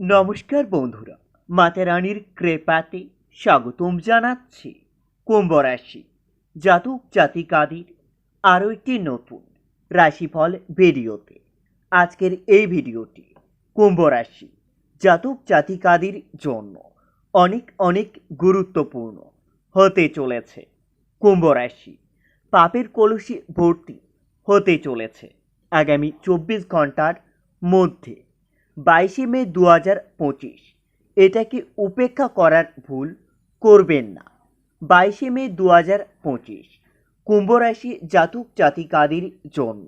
নমস্কার বন্ধুরা, মাতা রানীর কৃপাতে স্বাগতম জানাচ্ছি কুম্ভ রাশি জাতক জাতিকাদের আরও একটি নতুন রাশিফল ভিডিওতে। আজকের এই ভিডিওটি কুম্ভ রাশি জাতক জাতিকাদের জন্য অনেক অনেক গুরুত্বপূর্ণ হতে চলেছে। কুম্ভ রাশি পাপের কলসি ভর্তি হতে চলেছে। আগামী চব্বিশ ঘণ্টার মধ্যে বাইশে মে দু হাজার পঁচিশ এটাকে উপেক্ষা করার ভুল? করবেন না। বাইশে মে দু হাজার পঁচিশ, কুম্ভ রাশি জাতক জাতিকাদের জন্য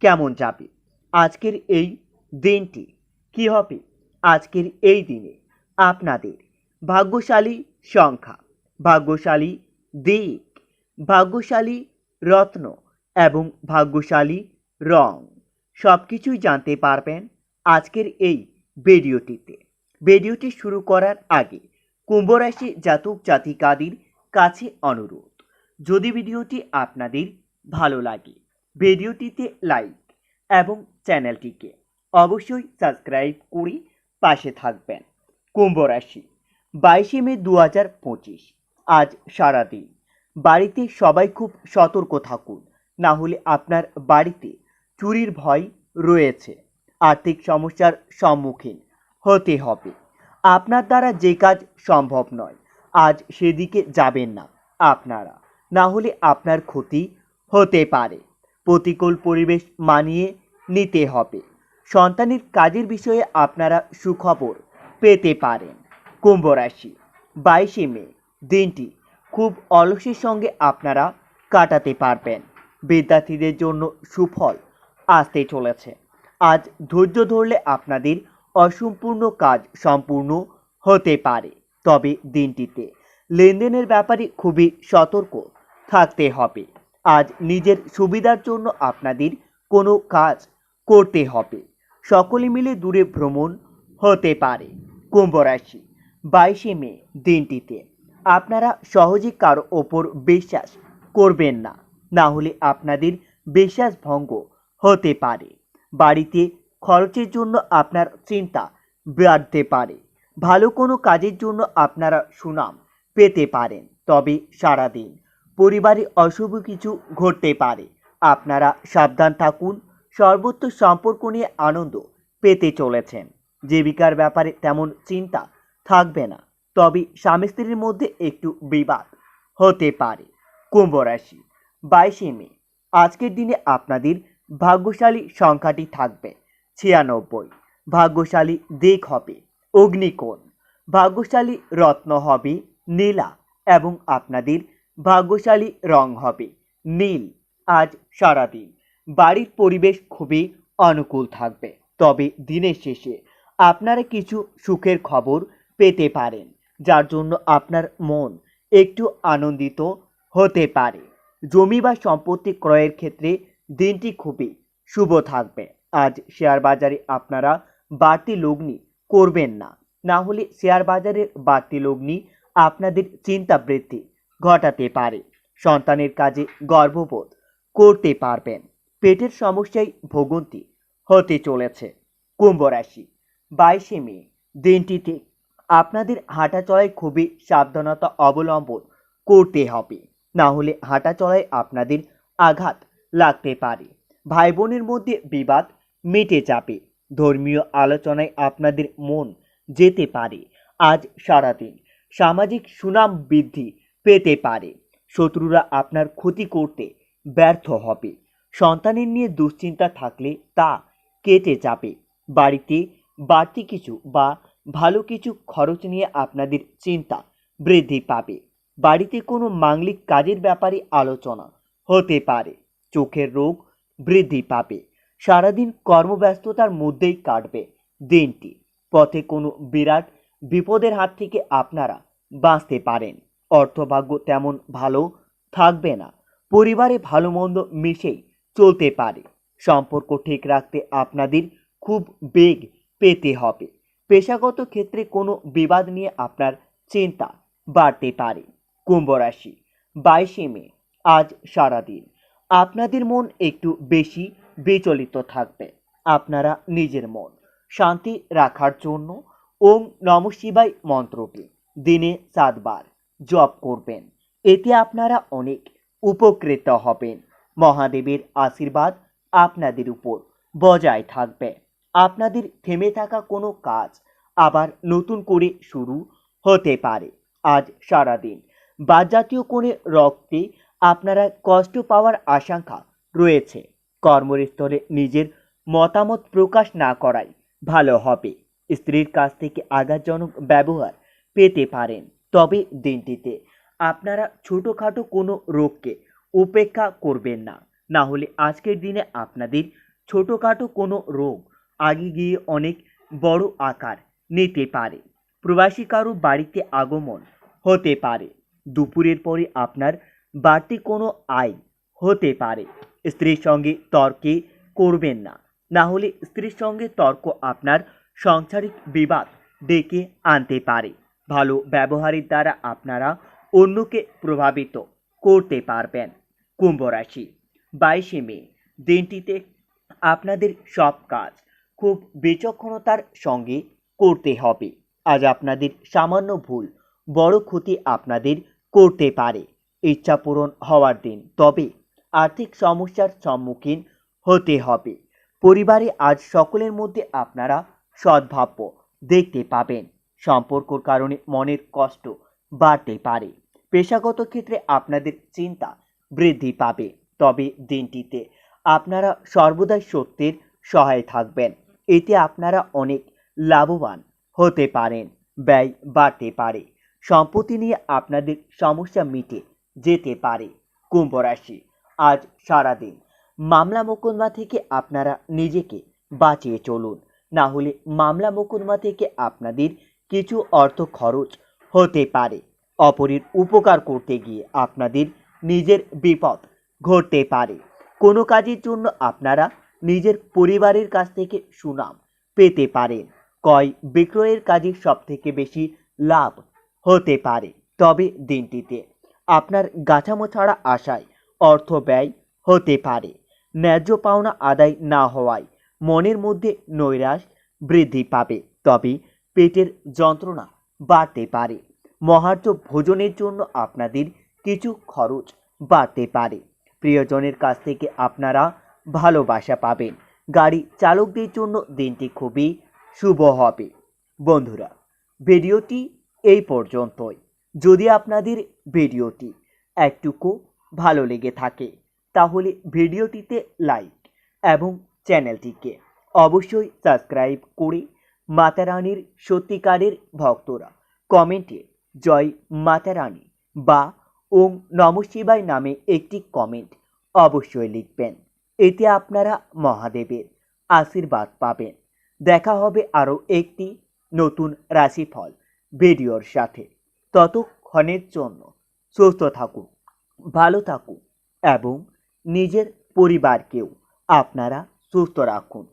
কেমন যাবে? আজকের এই দিনটি কি হবে? আজকের এই দিনে আপনাদের ভাগ্যশালী সংখ্যা, ভাগ্যশালী দিক, ভাগ্যশালী রত্ন এবং ভাগ্যশালী রং সব কিছুই জানতে পারবেন। আজকের এই ভিডিওটিতে। ভিডিওটি শুরু করার আগে কুম্ভ রাশি জাতক জাতিকাদের কাছে অনুরোধ, যদি ভিডিওটি আপনাদের ভালো লাগে, ভিডিওটিতে লাইক এবং চ্যানেলটিকে অবশ্যই সাবস্ক্রাইব করে পাশে থাকবেন। কুম্ভ রাশি, বাইশে মে দু হাজার পঁচিশ, আজ সারাদিন। বাড়িতে সবাই খুব সতর্ক থাকুন, না হলে আপনার বাড়িতে চুরির ভয় রয়েছে। আর্থিক সমস্যার সম্মুখীন হতে হবে। আপনার দ্বারা যে কাজ সম্ভব নয়, আজ সেদিকে যাবেন না আপনারা। না হলে আপনার ক্ষতি হতে পারে। প্রতিকূল পরিবেশ মানিয়ে নিতে হবে। সন্তানের কাজের বিষয়ে আপনারা সুখবর পেতে পারেন। কুম্ভ রাশি, বাইশে মে, দিনটি খুব অলসের সঙ্গে আপনারা কাটাতে পারবেন। বিদ্যার্থীদের জন্য সুফল আসতে চলেছে। আজ ধৈর্য ধরলে আপনাদের অসম্পূর্ণ কাজ সম্পূর্ণ হতে পারে। তবে দিনটিতে লেনদেনের ব্যাপারে খুবই সতর্ক থাকতে হবে। আজ নিজের সুবিধার জন্য আপনাদের কোনো কাজ করতে হবে। সকলে মিলে দূরে ভ্রমণ হতে পারে। কুম্ভ রাশি, বাইশে মে দিনটিতে আপনারা সহজে কারও ওপর বিশ্বাস করবেন না। না হলে আপনাদের বিশ্বাস ভঙ্গ হতে পারে। বাড়িতে খরচের জন্য আপনার চিন্তা বাড়তে পারে। ভালো কোনো কাজের জন্য আপনারা সুনাম পেতে পারেন। তবে সারাদিন পরিবারে অশুভ কিছু ঘটতে পারে। আপনারা সাবধান থাকুন সর্বত্র সম্পর্ক নিয়ে আনন্দ পেতে চলেছেন। জীবিকার ব্যাপারে তেমন চিন্তা থাকবে না। তবে স্বামী স্ত্রীর মধ্যে একটু বিবাদ হতে পারে। কুম্ভ রাশি, বাইশে মে। আজকের দিনে আপনাদের ভাগ্যশালী সংখ্যাটি থাকবে। ছিয়ানব্বই। ভাগ্যশালী দিক হবে অগ্নিকোণ। ভাগ্যশালী রত্ন হবে নীলা এবং আপনাদের ভাগ্যশালী রং হবে নীল। আজ সারাদিন বাড়ির পরিবেশ খুবই অনুকূল থাকবে। তবে দিনের শেষে আপনারা কিছু সুখের খবর পেতে পারেন, যার জন্য আপনার মন একটু আনন্দিত হতে পারে। জমি বা সম্পত্তি ক্রয়ের ক্ষেত্রে দিনটি খুবই শুভ থাকবে। আজ শেয়ার বাজারে আপনারা বাড়তি লগ্নি করবেন না। না হলে শেয়ার বাজারের বাড়তি লগ্নি আপনাদের চিন্তা বৃদ্ধি ঘটাতে পারে। সন্তানের কাজে গর্ববোধ করতে পারবেন। পেটের সমস্যায় ভোগন্তি হতে চলেছে। কুম্ভ রাশি, বাইশে মে দিনটিতে আপনাদের হাঁটা চলায় খুবই সাবধানতা অবলম্বন করতে হবে। না হলে হাঁটা চলায় আপনাদের আঘাত লাগতে পারে। ভাই বোনের মধ্যে বিবাদ মিটে যাবে। ধর্মীয় আলোচনায় আপনাদের মন যেতে পারে। আজ সারাদিন সামাজিক সুনাম বৃদ্ধি পেতে পারে। শত্রুরা আপনার ক্ষতি করতে ব্যর্থ হবে। সন্তানের নিয়ে দুশ্চিন্তা থাকলে তা কেটে যাবে। বাড়িতে বাড়তি কিছু বা ভালো কিছু খরচ নিয়ে আপনাদের চিন্তা বৃদ্ধি পাবে। বাড়িতে কোনো মাংলিক কাজের ব্যাপারে আলোচনা হতে পারে। চোখের রোগ বৃদ্ধি পাবে। সারাদিন কর্মব্যস্ততার মধ্যেই কাটবে দিনটি। পথে কোনো বিরাট বিপদের হাত থেকে আপনারা বাঁচতে পারেন। অর্থভাগ্য তেমন ভালো থাকবে না। পরিবারে ভালো মন্দ মিশেই চলতে পারে। সম্পর্ক ঠিক রাখতে আপনাদের খুব বেগ পেতে হবে। পেশাগত ক্ষেত্রে কোনো বিবাদ নিয়ে আপনার চিন্তা বাড়তে পারে। কুম্ভ রাশি, বাইশে মে, আজ সারাদিন। আপনাদের মন একটু বেশি বিচলিত থাকবে। আপনারা নিজের মন শান্তি রাখার জন্য ওম নম শিবায় মন্ত্রটি দিনে সাতবার জপ করবেন। এতে আপনারা অনেক উপকৃত হবেন। মহাদেবের আশীর্বাদ আপনাদের উপর বজায় থাকবে। আপনাদের থেমে থাকা কোনো কাজ আবার নতুন করে শুরু হতে পারে। আজ সারাদিন বাদজাতীয় কোণে রক্তে আপনারা কষ্ট পাওয়ার আশঙ্কা রয়েছে। কর্মস্থলে নিজের মতামত প্রকাশ না করাই ভালো হবে। স্ত্রীর কাছ থেকে আঘাতজনক ব্যবহার পেতে পারেন। তবে দিনটিতে আপনারা ছোটোখাটো কোনো রোগকে উপেক্ষা করবেন না। না হলে আজকের দিনে আপনাদের ছোটোখাটো কোনো রোগ আগে গিয়ে অনেক বড় আকার নিতে পারে। প্রবাসী কারও বাড়িতে আগমন হতে পারে। দুপুরের পরে আপনার বাড়তি কোনো আয় হতে পারে। স্ত্রীর সঙ্গে তর্কে করবেন না। না হলে স্ত্রীর সঙ্গে তর্ক আপনার সাংসারিক বিবাদ ডেকে আনতে পারে। ভালো ব্যবহারের দ্বারা আপনারা অন্যকে প্রভাবিত করতে পারবেন। কুম্ভ রাশি, বাইশে মে, দিনটিতে আপনাদের সব কাজ খুব বিচক্ষণতার সঙ্গে করতে হবে। আজ আপনাদের সামান্য ভুল, বড় ক্ষতি আপনাদের করতে পারে। ইচ্ছা পূরণ হওয়ার দিন। তবে আর্থিক সমস্যার সম্মুখীন হতে হবে। পরিবারে আজ সকলের মধ্যে আপনারা সদ্ভাব্য দেখতে পাবেন। সম্পর্কর কারণে মনের কষ্ট বাড়তে পারে। পেশাগত ক্ষেত্রে আপনাদের চিন্তা বৃদ্ধি পাবে। তবে দিনটিতে আপনারা সর্বদাই সত্যের সহায় থাকবেন। এতে আপনারা অনেক লাভবান হতে পারেন। ব্যয় বাড়তে পারে। সম্পত্তি নিয়ে আপনাদের সমস্যা মিটে যেতে পারে। কুম্ভ রাশি, আজ সারাদিন মামলা মোকদ্দমা থেকে আপনারা নিজেকে বাঁচিয়ে চলুন। না হলে মামলা মোকদ্দমা থেকে আপনাদের কিছু অর্থ খরচ হতে পারে। অপরের উপকার করতে গিয়ে আপনাদের নিজের বিপদ ঘটতে পারে। কোনো কাজের জন্য আপনারা নিজের পরিবারের কাছ থেকে সুনাম পেতে পারেন। ক্রয় বিক্রয়ের কাজে সবথেকে বেশি লাভ হতে পারে। তবে দিনটিতে আপনার গাছামো ছাড়া আশায় অর্থ ব্যয় হতে পারে। ন্যায্য পাওনা আদায় না হওয়ায় মনের মধ্যে নৈরাশ বৃদ্ধি পাবে। তবে পেটের যন্ত্রণা বাড়তে পারে। মহার্য ভোজনের জন্য আপনাদের কিছু খরচ বাড়তে পারে। প্রিয়জনের কাছ থেকে আপনারা ভালোবাসা পাবেন। গাড়ি চালকদের জন্য দিনটি খুবই শুভ হবে। বন্ধুরা, ভিডিওটি এই পর্যন্তই। যদি আপনাদের ভিডিওটি একটুকু ভালো লেগে থাকে, তাহলে ভিডিওটিতে লাইক এবং চ্যানেলটিকে অবশ্যই সাবস্ক্রাইব করে মাতা রানীর সত্যিকারের ভক্তরা কমেন্টে জয় মাতা রানী বা ওম নম শিবায় নামে একটি কমেন্ট অবশ্যই লিখবেন। এতে আপনারা মহাদেবের আশীর্বাদ পাবেন। দেখা হবে আরও একটি নতুন রাশিফল ভিডিওর সাথে। ততক্ষণের জন্য সুস্থ থাকুন ভালো থাকুন এবং নিজের পরিবারকেও আপনারা সুস্থ রাখুন।